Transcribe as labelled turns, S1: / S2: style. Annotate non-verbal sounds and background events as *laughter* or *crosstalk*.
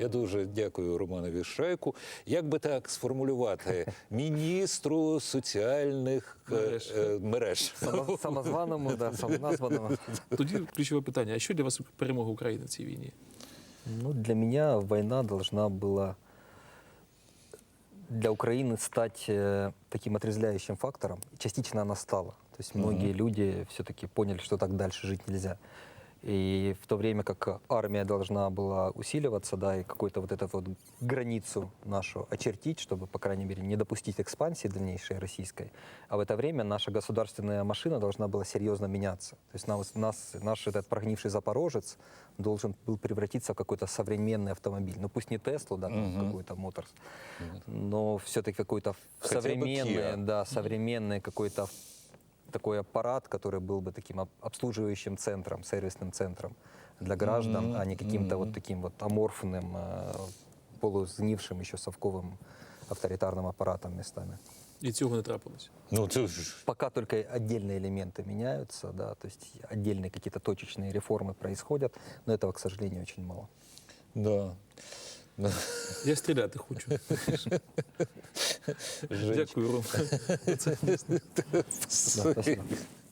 S1: Я дуже дякую Романові Шайку. Як би так сформулювати *laughs* міністру соціальних е,
S2: Мереж.
S1: е, мереж?
S3: Само- Самозваному, да, самоназваному. *laughs*
S2: Тоді ключове питання: а що для вас перемога України в цій війні?
S3: Ну, для меня война должна была для Украины стать э, таким отрезвляющим фактором. И Частично она стала. То есть многие люди все-таки поняли, что так дальше жить нельзя. И в то время как армия должна была усиливаться, да, и какую-то вот эту вот границу нашу очертить, чтобы, по крайней мере, не допустить экспансии дальнейшей российской, а в это время наша государственная машина должна была серьезно меняться. То есть нас, нас- наш этот прогнивший запорожец должен был превратиться в какой-то современный автомобиль. Ну пусть не Теслу, да, там какой-то Моторс, но все-таки какой-то современный, да, современный какой-то такой аппарат, который был бы таким об- обслуживающим центром, сервисным центром для граждан, а не каким-то вот таким вот аморфным, э, полусгнившим еще совковым авторитарным аппаратом местами.
S2: І цього не трапилось.
S1: Ну це
S3: Пока только отдельные элементы меняются, да, то есть отдельные какие-то точечные реформы происходят, но этого, к сожалению, очень мало.
S1: да. Да.
S2: Я стріляти хочу. *laughs* Дякую, Ром. *laughs*